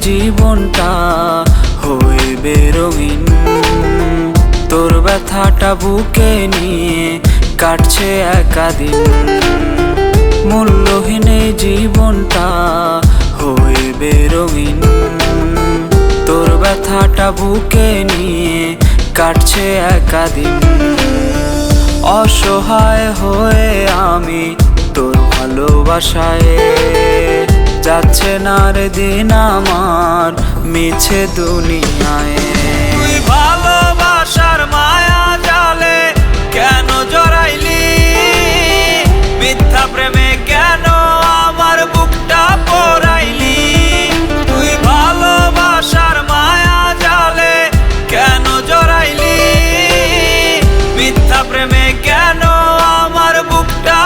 জীবনটা হইবে রঙিন। তোর ব্যথাটা বুকে নিয়ে কাটছে একাদিন। মূল্যহীন জীবনটা হইবে রঙিন। তোর ব্যথাটা বুকে নিয়ে কাটছে একাদিন। অসহায় হয়ে আমি তোর ভালোবাসায় যাচ্ছে না রে দিন আমার, মিছে দুনিয়ায়। ভালোবাসার মায়া জালে কেন মিথ্যা প্রেমে কেন আমার বুকটা তুই ভালোবাসার মায়া জালে কেন মিথ্যা প্রেমে কেন আমার বুকটা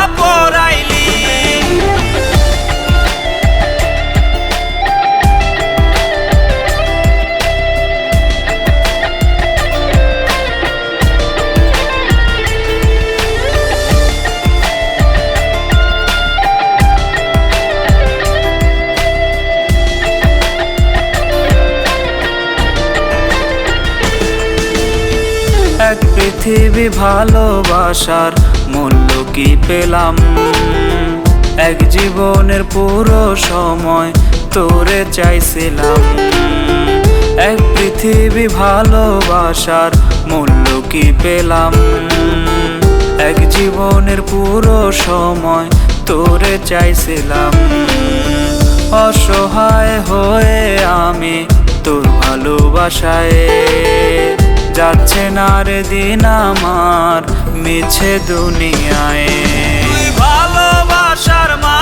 পৃথিবী ভালোবাসার মূল্য কি পেলাম? এক জীবনের পুরো সময় তোরে চাইছিলাম। এক পৃথিবী ভালোবাসার মূল্য কি পেলাম? এক জীবনের পুরো সময় তোরে চাইছিলাম। অসহায় হয়ে আমি তোর ভালোবাসায়। যাচ্ছে না রে দিন আমার মিছে দুনিয়ায়। ভালোবাসার জড়াইলি